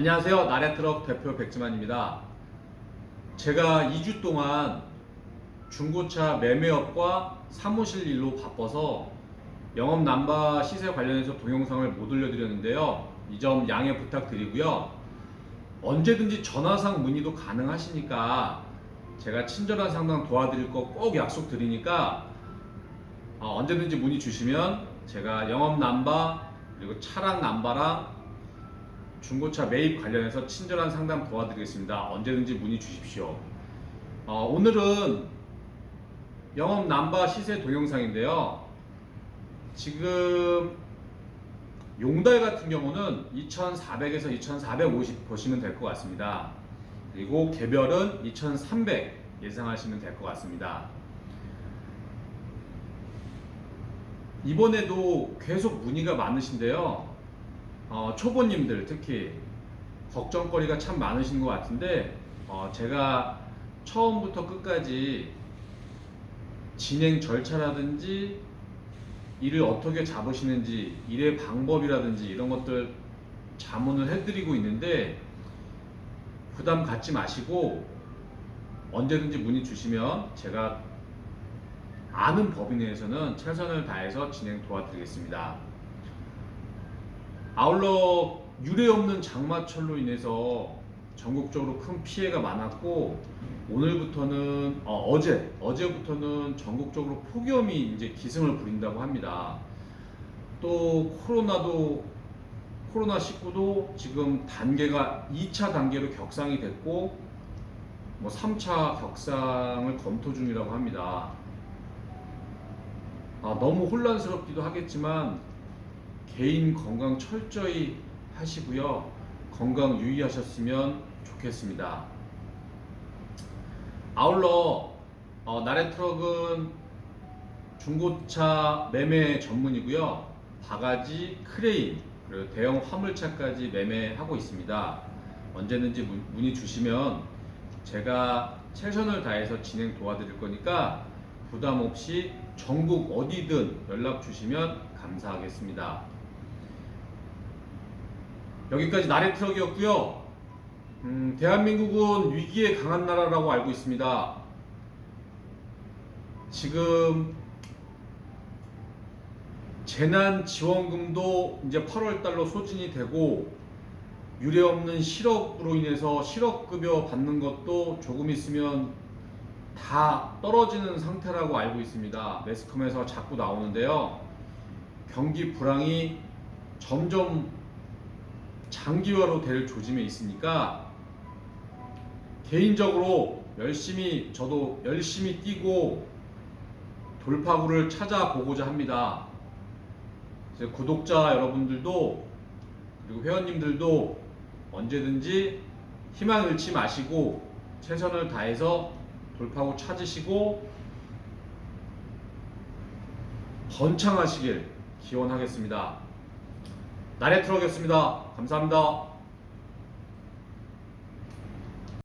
안녕하세요. 나래트럭 대표 백지만입니다. 제가 2주 동안 중고차 매매업과 사무실 일로 바빠서 영업 남바 시세 관련해서 동영상을 못 올려드렸는데요. 이 점 양해 부탁드리고요. 언제든지 전화상 문의도 가능하시니까 제가 친절한 상담 도와드릴 거 꼭 약속드리니까 어, 언제든지 문의 주시면 제가 영업 남바 그리고 차량 남바랑 중고차 매입 관련해서 친절한 상담 도와드리겠습니다. 언제든지 문의 주십시오. 어, 오늘은 영업 남바 시세 동영상인데요. 지금 용달 같은 경우는 2,400에서 2,450 보시면 될 것 같습니다. 그리고 개별은 2,300 예상하시면 될 것 같습니다. 이번에도 계속 문의가 많으신데요. 어, 초보님들 특히 걱정거리가 참 많으신 것 같은데 어, 제가 처음부터 끝까지 진행 절차라든지 일을 어떻게 잡으시는지 일의 방법이라든지 이런 것들 자문을 해드리고 있는데 부담 갖지 마시고 언제든지 문의 주시면 제가 아는 법인 내에서는 최선을 다해서 진행 도와드리겠습니다. 아울러 유례 없는 장마철로 인해서 전국적으로 큰 피해가 많았고 오늘부터는 어, 제 어제부터는 전국적으로 폭염이 이제 기승을 부린다고 합니다. 또 코로나도 코로나 19도 지금 단계가 2차 단계로 격상이 됐고 뭐 3차 격상을 검토 중이라고 합니다. 아, 너무 혼란스럽기도 하겠지만 개인 건강 철저히 하시고요. 건강 유의하셨으면 좋겠습니다. 아울러 어, 나래 트럭은 중고차 매매 전문이고요. 바가지, 크레인, 그리고 대형 화물차까지 매매하고 있습니다. 언제든지 문- 문의 주시면 제가 최선을 다해서 진행 도와드릴 거니까 부담 없이 전국 어디든 연락 주시면 감사하겠습니다. 여기까지 나래 트럭이었고요. 음, 대한민국은 위기에 강한 나라라고 알고 있습니다. 지금 재난 지원금도 이제 8월 달로 소진이 되고 유례 없는 실업으로 인해서 실업급여 받는 것도 조금 있으면 다 떨어지는 상태라고 알고 있습니다. 매스컴에서 자꾸 나오는데요. 경기 불황이 점점 장기화로 될 조짐에 있으니까 개인적으로 열심히 저도 열심히 뛰고 돌파구를 찾아보고자 합니다. 구독자 여러분들도 그리고 회원님들도 언제든지 희망 잃지 마시고 최선을 다해서 돌파구 찾으시고 번창하시길 기원하겠습니다. 나래 트럭이었습니다. 감사합니다.